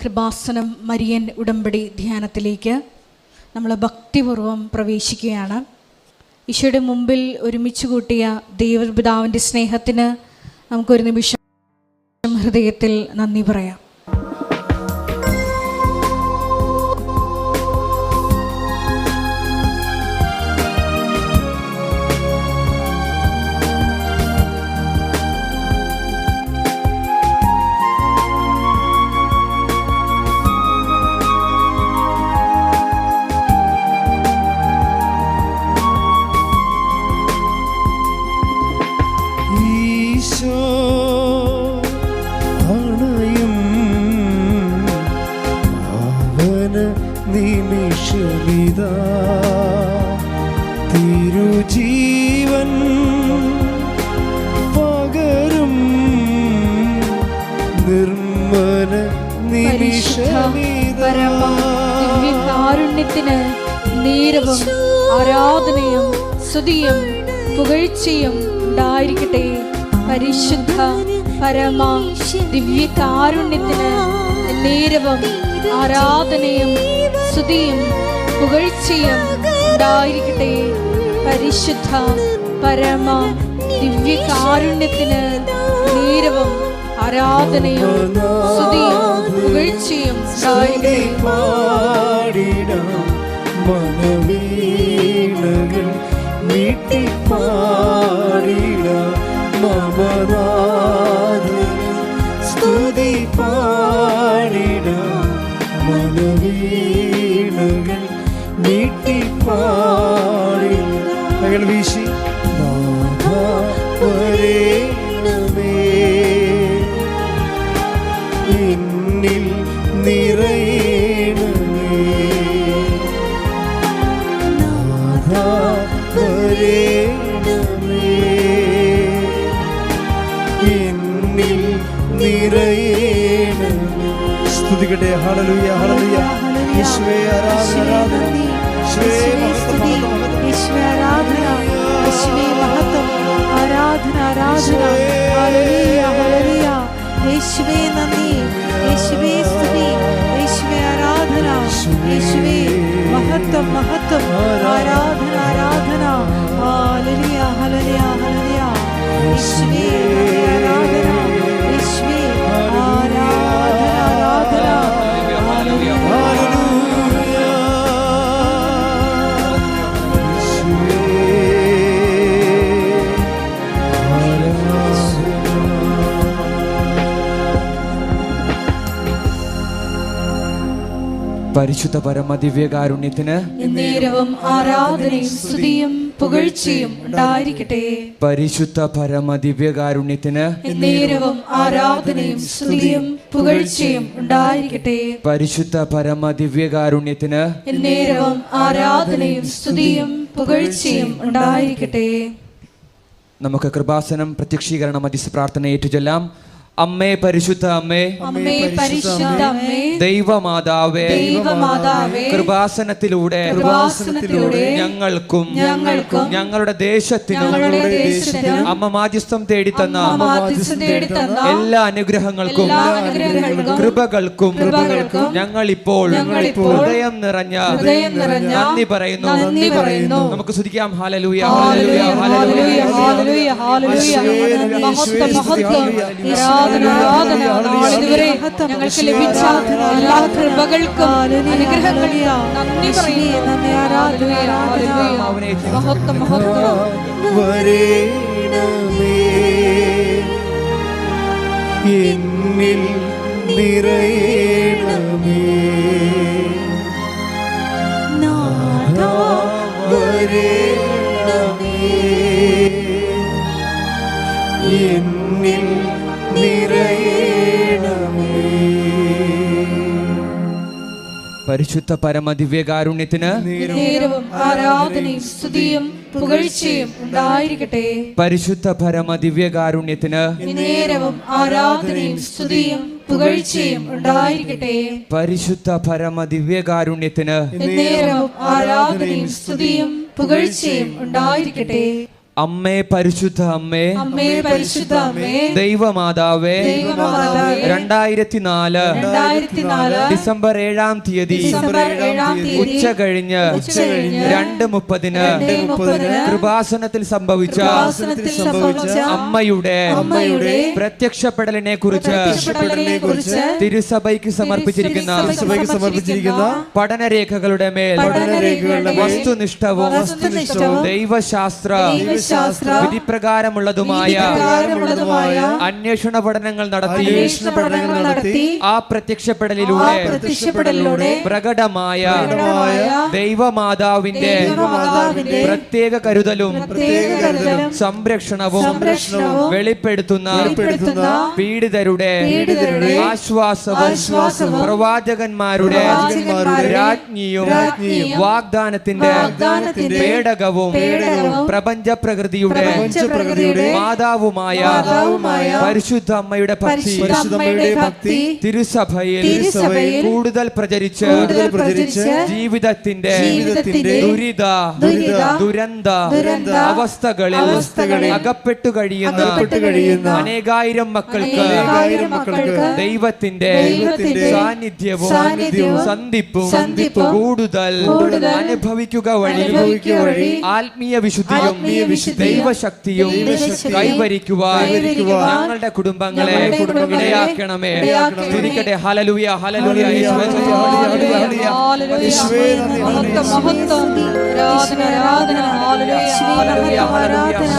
Kripasanam Marian ഉടമ്പടി ധ്യാനത്തിലേക്ക് നമ്മൾ ഭക്തിപൂർവം പ്രവേശിക്കുകയാണ്. ഈശോയുടെ മുമ്പിൽ ഒരുമിച്ച് കൂട്ടിയ ദൈവപിതാവിന്റെ സ്നേഹത്തിന് നമുക്കൊരു നിമിഷം ഹൃദയത്തിൽ നന്ദി പറയാം. പരമ ദിവ്യകാരുണ്യത്തിന് നീരവം ആരാധനയും സ്തുതിയും പുകഴ്ചയും ഉണ്ടായിരിക്കട്ടെ. പരിശുദ്ധ പരമ ദിവ്യകാരുണ്യത്തിന് നീരവം ആരാധനയും സ്തുതിയും പുകഴ്ചയും മനവീണകൾ നീട്ടിപ്പാടിടാം അയാൾ വീശി എന്നിൽ നിറയണമേ. എന്നിൽ നിറയണമേ. സ്തുതിക്കട്ടെ ഹല്ലേലൂയ ഹല്ലേലൂയ. യേശുവേ ആരാധന ആരാധന. യേശുവേ മഹത്വം. ആരാധന ആരാധന. ഹല്ലേലൂയ ഹല്ലേലൂയ. യേശുവേ നന്ദി. യേശുവേ സ്തുതി. യേശുവേ ആരാധന. യേശുവേ. മഹത്വം മഹത്വം. ആരാധന ആരാധന. ഹല്ലേലൂയ ഹല്ലേലൂയ ഹല്ലേലൂയ. യേശുവേ പരിശുദ്ധ പരമ ദിവ്യകാരുണ്യത്തിന് നേരവും ആരാധനയും സ്തുതിയും പുകഴ്ചയും ഉണ്ടായിരിക്കട്ടെ. പരിശുദ്ധ പരമ ദിവ്യകാരുണ്യത്തിന് നേരവും ആരാധനയും സ്തുതിയും പുകഴ്ചയും ഉണ്ടായിരിക്കട്ടെ. പരിശുദ്ധ പരമ ദിവ്യകാരുണ്യത്തിന് നേരവും ആരാധനയും സ്തുതിയും പുകഴ്ചയും ഉണ്ടായിരിക്കട്ടെ. നമുക്ക് കൃപാസനം പ്രത്യക്ഷീകരണം മധ്യസ്ഥ പ്രാർത്ഥന ഏറ്റുചൊല്ലാം. അമ്മേ പരിശുദ്ധ അമ്മേ അമ്മേ പരിശുദ്ധ അമ്മേ ദൈവമാതാവേ ദൈവമാതാവേ കൃപാസനത്തിലൂടെ കൃപാസനത്തിലൂടെ ഞങ്ങൾക്കും ഞങ്ങൾക്കും ഞങ്ങളുടെ ദേശത്തിനും ഞങ്ങളുടെ ദേശത്തിനും അമ്മ മാധ്യസ്ഥം തേടിത്തന്ന മാധ്യസ്ഥം തേടിത്തന്ന എല്ലാ അനുഗ്രഹങ്ങൾക്കും എല്ലാ അനുഗ്രഹങ്ങൾക്കും കൃപകൾക്കും കൃപകൾക്കും ഞങ്ങൾ ഇപ്പോൾ ഹൃദയം നിറഞ്ഞ ഹൃദയം നിറഞ്ഞ നന്ദി പറയുന്നു. നന്ദി പറയുന്നു. നമുക്ക് സ്തുതിക്കാം. ഹാലലൂയ ഹല്ലേലൂയ, ഹല്ലേലൂയ, ഹല്ലേലൂയ, ഹല്ലേലൂയ. നാളിതുവരെ ഞങ്ങൾക്ക് ലഭിച്ച എല്ലാ കൃപകൾക്കും അനുഗ്രഹങ്ങൾക്കും നന്ദി പറയുന്നു. മഹത്വം മഹത്വം. എന്നിൽ നിറയണമേ. നാഥാ വരേണമേ പരിശുദ്ധ പരമ ദിവ്യകാരുണ്യത്തിന് ആരാധനയും സ്തുതിയും പുകഴ്ചയും ഉണ്ടായിരിക്കട്ടെ. പരിശുദ്ധ പരമ ദിവ്യകാരുണ്യത്തിന് നേരവും ആരാധനയും സ്തുതിയും പുകഴ്ചയും ഉണ്ടായിരിക്കട്ടെ. പരിശുദ്ധ പരമ ദിവ്യകാരുണ്യത്തിന് നേരവും ആരാധനയും സ്തുതിയും പുകഴ്ചയും ഉണ്ടായിരിക്കട്ടെ. അമ്മേ പരിശുദ്ധ അമ്മേ. അമ്മേ പരിശുദ്ധ അമ്മേ. ദൈവമാതാവേ. ദൈവമാതാവേ, രണ്ടായിരത്തി നാല് ഡിസംബർ ഏഴാം തീയതി. ഉച്ച കഴിഞ്ഞ് രണ്ട് മുപ്പതിന് കൃപാസനത്തിൽ സംഭവിച്ച അമ്മയുടെ പ്രത്യക്ഷപ്പെടലിനെ കുറിച്ച് തിരുസഭയ്ക്ക് സമർപ്പിച്ചിരിക്കുന്ന സമർപ്പിച്ചിരിക്കുന്ന പഠനരേഖകളുടെ മേൽ വസ്തുനിഷ്ഠവും ദൈവശാസ്ത്ര വിധിപ്രകാരമുള്ളതുമായ അന്വേഷണ പഠനങ്ങൾ നടത്തി അന്വേഷണ പഠനങ്ങൾ നടത്തി ആ പ്രത്യക്ഷപ്പെടലിലൂടെ പ്രത്യക്ഷപ്പെടലിലൂടെ പ്രകടമായ ദൈവമാതാവിന്റെ പ്രത്യേക കരുതലും സംരക്ഷണവും വെളിപ്പെടുത്തുന്ന പീഡിതരുടെ ആശ്വാസവും പ്രവാചകന്മാരുടെ രാജ്ഞിയും വാഗ്ദാനത്തിന്റെ പേടകവും പ്രപഞ്ച പ്രകൃതിയുടെ പ്രപഞ്ചപ്രകൃതിയുടെ മാതാവുമായ പരിശുദ്ധ അമ്മയുടെ ഭക്തി. ഭക്തി തിരുസഭയിൽ കൂടുതൽ പ്രചരിച്ച് പ്രചരിച്ച് ജീവിതത്തിന്റെ ദുരിത ദുരന്ത അവസ്ഥകളിൽ അകപ്പെട്ടു കഴിയുന്ന അനേകായിരം മക്കൾക്ക് ദൈവത്തിന്റെ ദൈവത്തിന്റെ സാന്നിധ്യവും സാന്നിധ്യവും സന്ധിപ്പും സന്ധിപ്പും കൂടുതൽ അനുഭവിക്കുക വഴി ആത്മീയ വിശുദ്ധിയും ദൈവശക്തിയും കൈവരിക്കുവാൻ ഞങ്ങളുടെ കുടുംബങ്ങളെ ഇടയാക്കണമേ. തിരിക്കട്ടെ. ഹലലുയ ഹലലുയ മഹത്വ ശ്രീ മഹത്വം. ആരാധന,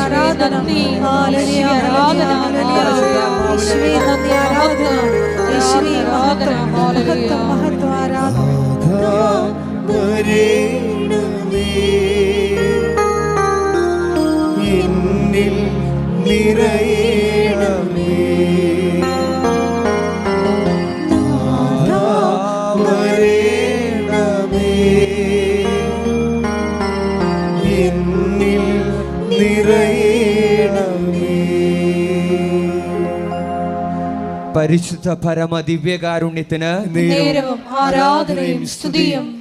ആരാധന, എന്നിൽ നിറയണമേ. നാഥാ വരേണമേ. എന്നിൽ നിറയണമേ. പരിശുദ്ധ പരമ ദിവ്യകാരുണ്യത്തിന് നേരവും ആരാധനയും സ്തുതിയും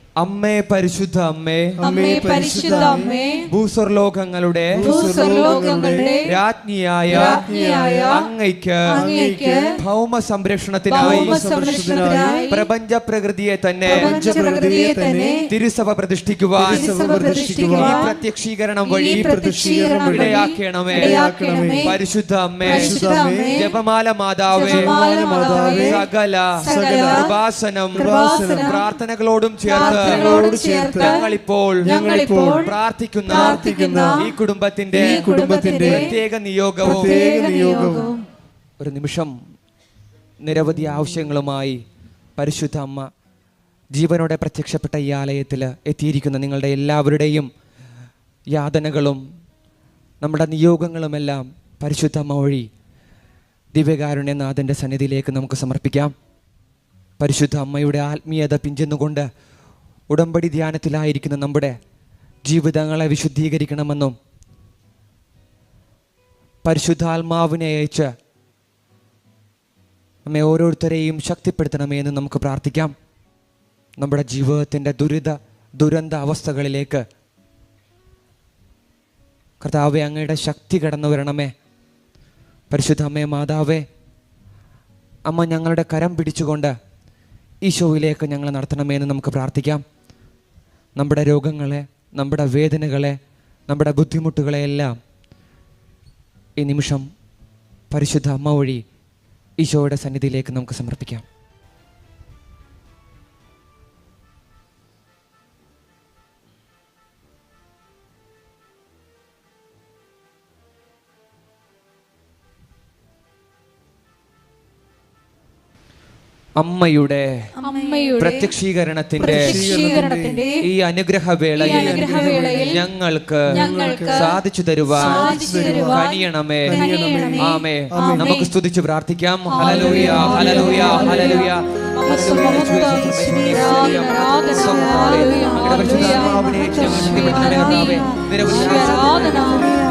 അമ്മേ പരിശുദ്ധ അമ്മേ. അമ്മേ പരിശുദ്ധ അമ്മേ. ഭൂസ്വർലോകങ്ങളുടെ ഭൂസ്വർലോകങ്ങളുടെ രാജ്ഞിയായ രാജ്ഞിയായ അങ്ങയ്ക്ക് അങ്ങയ്ക്ക് ഭൗമ സംരക്ഷണത്തിനായി ഭൗമ സംരക്ഷണത്തിനായി പ്രപഞ്ച പ്രകൃതിയെ തന്നെ പ്രപഞ്ചപ്രകൃതിയെ തന്നെ തിരുസഭ പ്രതിഷ്ഠിക്കുവാൻ പ്രതിഷ്ഠിക്കുവാൻ പ്രത്യക്ഷീകരണം ഈ വഴി പ്രത്യക്ഷീകരണം വഴി ഇടയാക്കണമേ. പരിശുദ്ധ അമ്മേ. പരിശുദ്ധ അമ്മേ, ജപമാല മാതാവേ. ജപമാല മാതാവേ, സകല സകല ഉപാസനം കൃപാസനം പ്രാർത്ഥനകളോടും ചേർത്ത് പ്രാർത്ഥനകളോട് ചേർത്ത് ഞങ്ങളിപ്പോൾ ഞങ്ങളിപ്പോൾ പ്രാർത്ഥിക്കുന്ന പ്രാർത്ഥിക്കുന്ന ഈ കുടുംബത്തിന്റെ ഈ കുടുംബത്തിന്റെ പ്രത്യേക നിയോഗവും പ്രത്യേക നിയോഗവും. ഒരു നിമിഷം നിരവധി ആവശ്യങ്ങളുമായി പരിശുദ്ധ അമ്മ ജീവനോടെ പ്രത്യക്ഷപ്പെട്ട ഈ ആലയത്തിൽ എത്തിയിരിക്കുന്ന നിങ്ങളുടെ എല്ലാവരുടെയും യാതനകളും നമ്മുടെ നിയോഗങ്ങളുമെല്ലാം പരിശുദ്ധ അമ്മ വഴി ദിവ്യകാരുണ്യനാഥന്റെ സന്നിധിയിലേക്ക് നമുക്ക് സമർപ്പിക്കാം. പരിശുദ്ധ അമ്മയുടെ ആത്മീയത പിഞ്ചെന്നുകൊണ്ട് ഉടമ്പടി ധ്യാനത്തിലായിരിക്കുന്ന നമ്മുടെ ജീവിതങ്ങളെ വിശുദ്ധീകരിക്കണമെന്നും പരിശുദ്ധാത്മാവിനെ അയച്ച് നമ്മെ ഓരോരുത്തരെയും ശക്തിപ്പെടുത്തണമേ എന്ന് നമുക്ക് പ്രാർത്ഥിക്കാം. നമ്മുടെ ജീവിതത്തിന്റെ ദുരിത ദുരന്ത അവസ്ഥകളിലേക്ക് കർത്താവെ അങ്ങയുടെ ശക്തി കടന്നു വരണമേ. പരിശുദ്ധ അമ്മേ മാതാവേ അമ്മ ഞങ്ങളുടെ കരം പിടിച്ചുകൊണ്ട് ഈശോയിലേക്ക് ഞങ്ങളെ നടത്തണമേ എന്ന് നമുക്ക് പ്രാർത്ഥിക്കാം. നമ്മുടെ രോഗങ്ങളെ നമ്മുടെ വേദനകളെ നമ്മുടെ ബുദ്ധിമുട്ടുകളെയെല്ലാം ഈ നിമിഷം പരിശുദ്ധ അമ്മ വഴി ഈശോയുടെ സന്നിധിയിലേക്ക് നമുക്ക് സമർപ്പിക്കാം. അമ്മയുടെ പ്രത്യക്ഷീകരണത്തിന്റെ ഈ അനുഗ്രഹവേളയിൽ വേളയിൽ ഞങ്ങൾക്ക് സാധിച്ചു തരുവാൻ കനിയണമേ. ആമേ. നമുക്ക് സ്തുതിച്ച് പ്രാർത്ഥിക്കാം. ഹലലൂയ ഹലലൂയ ഹലലൂയ യേശുവേ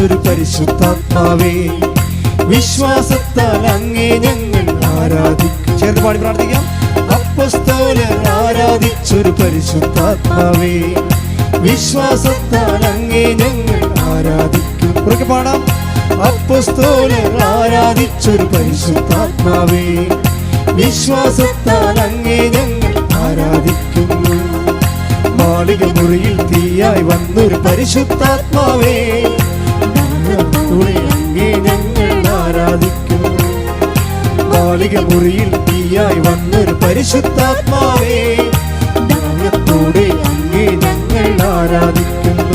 ആരാധിച്ചൊരു പരിശുദ്ധാത്മാവേ. വിശ്വാസത്താൽ അങ്ങേ ഞങ്ങൾ ആരാധിക്കും. ചേർന്ന് പാടി പ്രാർത്ഥിക്കാം. അപ്പസ്തോലർ ആരാധിച്ചൊരു പരിശുദ്ധാത്മാവേ. വിശ്വാസത്താൽ അങ്ങേ ഞങ്ങൾ ആരാധിക്കും. കുറയ്ക്ക് പാടാം. അപ്പസ്തോലർ ആരാധിച്ചൊരു പരിശുദ്ധാത്മാവേ. വിശ്വാസത്താൽ അങ്ങേ ഞങ്ങൾ ആരാധിക്കുന്നു. മാളിക മുറിയിൽ തീയായി വന്നൊരു പരിശുദ്ധാത്മാവേ. ദാനത്തോടെ അങ്ങേ ഞങ്ങൾ ആരാധിക്കുന്നു ബാലിക മുറിയിൽ തീയായി വന്നൊരു പരിശുദ്ധാത്മാവേ ദാനത്തോടെ അങ്ങേ ഞങ്ങൾ ആരാധിക്കുന്നു.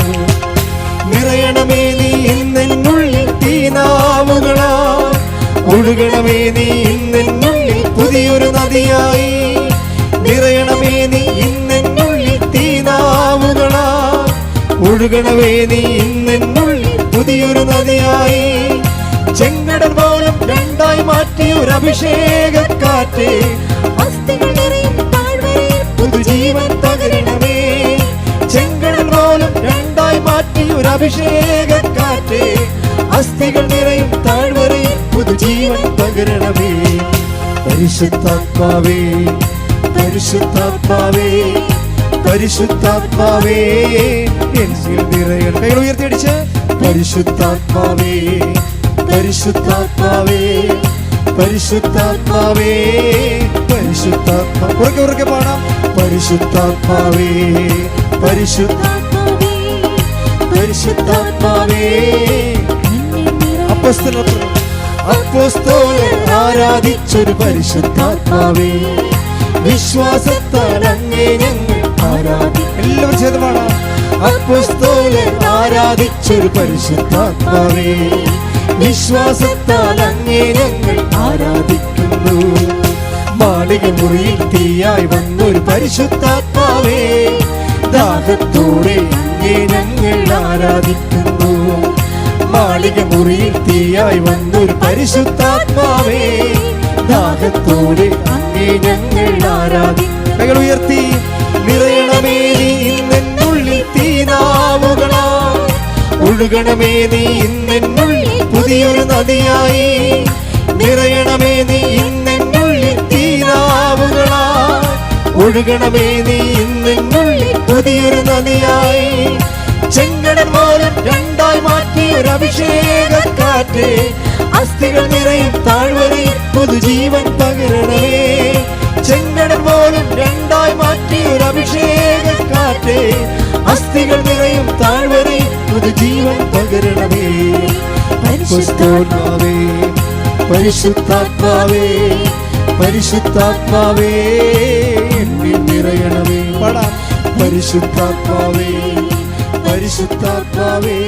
നിറയണമേ നീ ഇന്നെന്നുള്ളിൽ തീനാവുകളാ. ഒഴുകണമേ നീ ഇന്നെന്നുള്ളിൽ പുതിയൊരു നദിയായി. നിറയണമേ നീ ഇന്നെന്നുള്ളിൽ തീനാവുകളാ. ഒഴുകണമേ നീ ഇന്നെന്നുള്ളിൽ പുതിയൊരു നദിയായി. ചെങ്കടൽ പോലും രണ്ടായി മാറ്റിയ ഒരു അഭിഷേക കാറ്റ്. പുതുജീവൻ തകരണമേ. ചെങ്കടൽ പോലും രണ്ടായി മാറ്റി ഒരു അഭിഷേക കാറ്റ്. അസ്ഥികൾ നിറയും താഴ്വരയിൽ പുതുജീവൻ തകരണമേ. പരിശുദ്ധാത്മാവേ പരിശുദ്ധാത്മാവേ പരിശുദ്ധാത്മാവേ. എൻ കൈകൾ ഉയർത്തിയടിച്ച്. പരിശുദ്ധാത്മാവേ പരിശുദ്ധാത്മാവേ പരിശുദ്ധാത്മാവേ പരിശുദ്ധാത്മാ ഉറക്കെ പാടാം. പരിശുദ്ധാത്മാവേ പരിശുദ്ധാത്മാവേ പരിശുദ്ധാത്മാവേ. എന്നെ നിറ ആരാധിച്ചൊരു പരിശുദ്ധാത്മാവേ. വിശ്വാസത്താൽ അങ്ങേ ഞങ്ങൾ ആരാധിക്കും എല്ലാവരും ചേർന്ന് പാടാം. അപ്പോസ്തോലർ ആരാധിച്ചൊരു പരിശുദ്ധാത്മാവേ വിശ്വാസത്താൽ അങ്ങേ ഞങ്ങൾ ആരാധിക്കുന്നു. മാളിക മുറിയിൽ തീയായി വന്നൊരു പരിശുദ്ധാത്മാവേ ദാഹത്തോടെ അങ്ങേ ഞങ്ങൾ ആരാധിക്കുന്നു. മാളിക മുറിയിൽ തീയായി വന്നൊരു പരിശുദ്ധാത്മാവേ ദാഹത്തോടെ അങ്ങേ ഞങ്ങൾ ആരാധിക്കുന്നു ഉയർത്തി നിറയണമേ നീ ഇന്നെന്നുള്ളിൽ തീനാവുകളാ. ഒഴുകണമേ നീ ഇന്നെന്നുള്ളിൽ പുതിയൊരു നദിയായി. നിറയണമേ നീ ഇന്നെന്നുള്ളിൽ തീനാവുകളാ. ഒഴുകണമേ നീ ഇന്നെന്നുള്ളിൽ പുതിയൊരു നദിയായി. ചെങ്കടൽ പോലും രണ്ടായി മാറ്റി ഒരു അഭിഷേകക്കാറ്റ്. അസ്ഥികൾ നിറയും താഴ്വരയിൽ പുതുജീവൻ പകരണമേ. പരിശുദ്ധാത്മാവേ പരിശുദ്ധാത്മാവേ പരിശുദ്ധാത്മാവേ എന്നിൽ നിറയണമേ. പാടാം. പരിശുദ്ധാത്മാവേ പരിശുദ്ധാത്മാവേ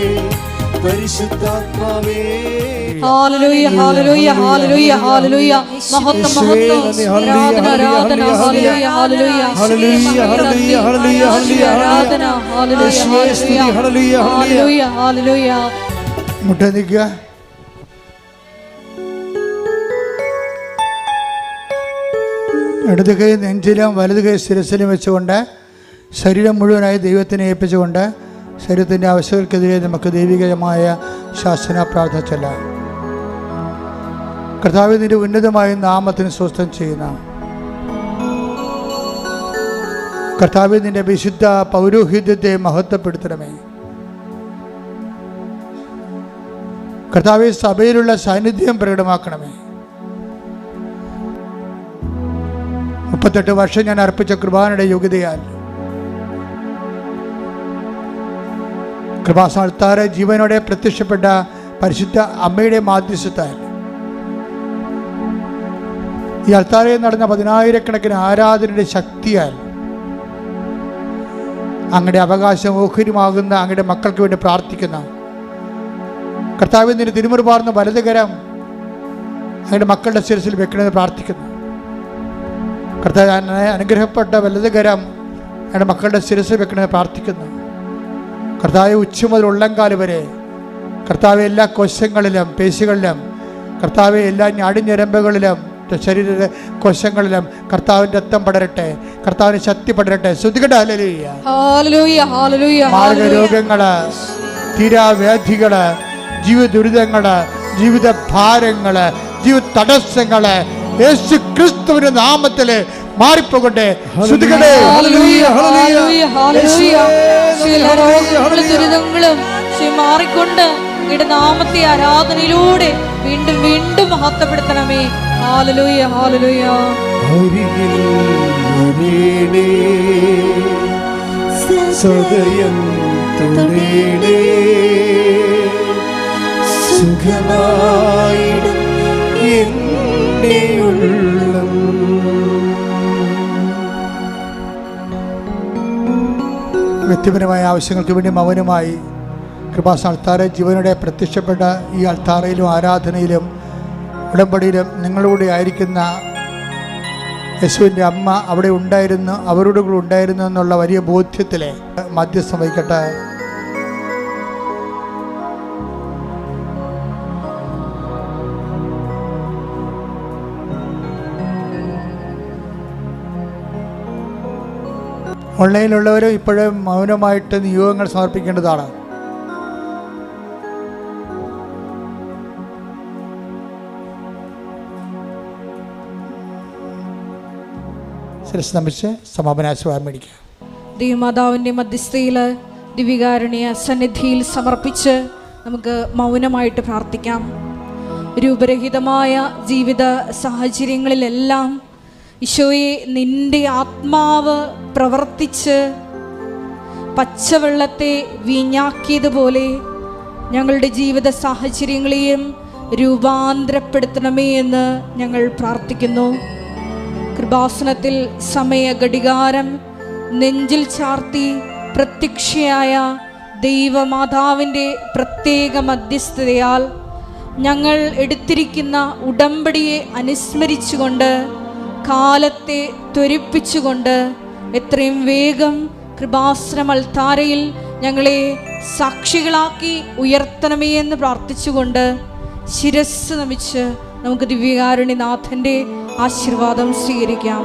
പരിശുദ്ധാത്മാവേ. മഹത്വം മഹത്വം. ആരാധന ആരാധന. ആരാധന മുട്ട നിൽക്കുക. ഇടത് കൈ നെഞ്ചിലും വലത് കൈ ശിരസിലും വെച്ചുകൊണ്ട് ശരീരം മുഴുവനായി ദൈവത്തിനെ ഏൽപ്പിച്ചുകൊണ്ട് ശരീരത്തിന്റെ ആവശ്യങ്ങൾക്കെതിരെ നമുക്ക് ദൈവികമായ ശാസന പ്രാർത്ഥന ചെല്ലാം. കർത്താവിന്റെ ഉന്നതമായ നാമത്തിന് സ്വസ്ഥം ചെയ്യുന്ന കർത്താവ് നിന്റെ വിശുദ്ധ പൗരോഹിത്യത്തെ മഹത്വപ്പെടുത്തണമേ. കർത്താവ് സഭയിലുള്ള സാന്നിധ്യം പ്രകടമാക്കണമേ. മുപ്പത്തെട്ട് വർഷം ഞാൻ അർപ്പിച്ച കൃപാനയുടെ യോഗ്യതയാൽ കൃപാസ്ഥാനത്താറ് ജീവനോടെ പ്രത്യക്ഷപ്പെട്ട പരിശുദ്ധ അമ്മയുടെ മാധ്യസ്ഥത്താൽ ഈ അൽത്താരയിൽ നടന്ന പതിനായിരക്കണക്കിന് ആരാധനയുടെ ശക്തിയാൽ അങ്ങയുടെ അവകാശം ഓഹരിമാകുന്ന അങ്ങയുടെ മക്കൾക്ക് വേണ്ടി പ്രാർത്ഥിക്കുന്ന കർത്താവിൽ നിന്ന് തിരുമുറി പാർന്ന് വലതുകരം അങ്ങയുടെ മക്കളുടെ ശിരസിൽ വെക്കണമെന്ന് പ്രാർത്ഥിക്കുന്നു. കർത്താവ് അനുഗ്രഹപ്പെട്ട വലതുകരം അങ്ങയുടെ മക്കളുടെ ശിരസിൽ വെക്കണമെന്ന് പ്രാർത്ഥിക്കുന്നു. കർത്താവ് ഉച്ച മുതൽ ഉള്ളംകാൽ വരെ കർത്താവ് എല്ലാ കോശങ്ങളിലും പേശികളിലും കർത്താവ് എല്ലാ ഞാടിഞ്ഞരമ്പുകളിലും ശരീര കോശങ്ങളിലും കർത്താവിന്റെ രക്തം പടരട്ടെ കർത്താവിന് ശക്തി പടരട്ടെ. മാർഗ രോഗങ്ങൾ തീരാവ്യാധികൾ ജീവിത ദുരിതങ്ങൾ ജീവിത ഭാരങ്ങൾ ജീവിത തടസ്സങ്ങൾ യേശു ക്രിസ്തുവിന്റെ നാമത്തിൽ മാറിപ്പോകട്ടെ ശ്രുതികളെ. ദുരിതങ്ങളും മാറിക്കൊണ്ട് നാമത്തെ ആരാധനയിലൂടെ വീണ്ടും വീണ്ടും മഹത്വപ്പെടുത്തണമേ. ഹാലലൂയ ഹാലലൂയ അരികിൽ വരേണേ സദയം തുടേണേ സുഖമായിടും എന്റെ ഉള്ളം വ്യക്തിപരമായ ആവശ്യങ്ങൾക്ക് വേണ്ടി മൗനമായി കൃപാസ അൾത്താറെ ജീവനോടെ പ്രത്യക്ഷപ്പെട്ട ഈ അൾത്താറയിലും ആരാധനയിലും ഉടമ്പടിയിലും നിങ്ങളുടെ ആയിരിക്കുന്ന യേശുവിന്റെ അമ്മ അവിടെ ഉണ്ടായിരുന്നു അവരോട് കൂടെ ഉണ്ടായിരുന്നു എന്നുള്ള വലിയ ബോധ്യത്തിലെ മധ്യസ്ഥം വഹിക്കട്ടെ. ഓൺലൈനിലുള്ളവരും ഇപ്പോഴും മൗനമായിട്ട് നിയോഗങ്ങൾ സമർപ്പിക്കേണ്ടതാണ്. ശിരസ് നമിച്ച് സമാപനാശീർവാദം മേടിക്കുക ദൈവമാതാവിന്റെ മധ്യസ്ഥയിൽ ദിവികാരുണ്യ സന്നിധിയിൽ സമർപ്പിച്ച് നമുക്ക് മൗനമായിട്ട് പ്രാർത്ഥിക്കാം. രൂപരഹിതമായ ജീവിത സാഹചര്യങ്ങളിലെല്ലാം ഈശോയെ നിന്റെ ആത്മാവ് പ്രവർത്തിച്ച് പച്ചവെള്ളത്തെ വീഞ്ഞാക്കിയതുപോലെ ഞങ്ങളുടെ ജീവിത സാഹചര്യങ്ങളെയും രൂപാന്തരപ്പെടുത്തണമേ എന്ന് ഞങ്ങൾ പ്രാർത്ഥിക്കുന്നു. കൃപാസനത്തിൽ സമയ ഘടികാരം നെഞ്ചിൽ ചാർത്തി പ്രത്യക്ഷയായ ദൈവമാതാവിന്റെ പ്രത്യേക മധ്യസ്ഥതയാൽ ഞങ്ങൾ എടുത്തിരിക്കുന്ന ഉടമ്പടിയെ അനുസ്മരിച്ചുകൊണ്ട് കാലത്തെ ത്വരിപ്പിച്ചുകൊണ്ട് എത്രയും വേഗം കൃപാശ്രമൽ താരയിൽ ഞങ്ങളെ സാക്ഷികളാക്കി ഉയർത്തണമേ എന്ന് പ്രാർത്ഥിച്ചുകൊണ്ട് ശിരസ് നമിച്ച് നമുക്ക് ദിവ്യകാരുണ്യനാഥന്റെ ആശീർവാദം സ്വീകരിക്കാം.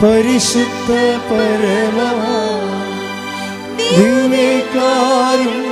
പരിശുദ്ധ പരമ ദിവ്യകാരുണ്യമേ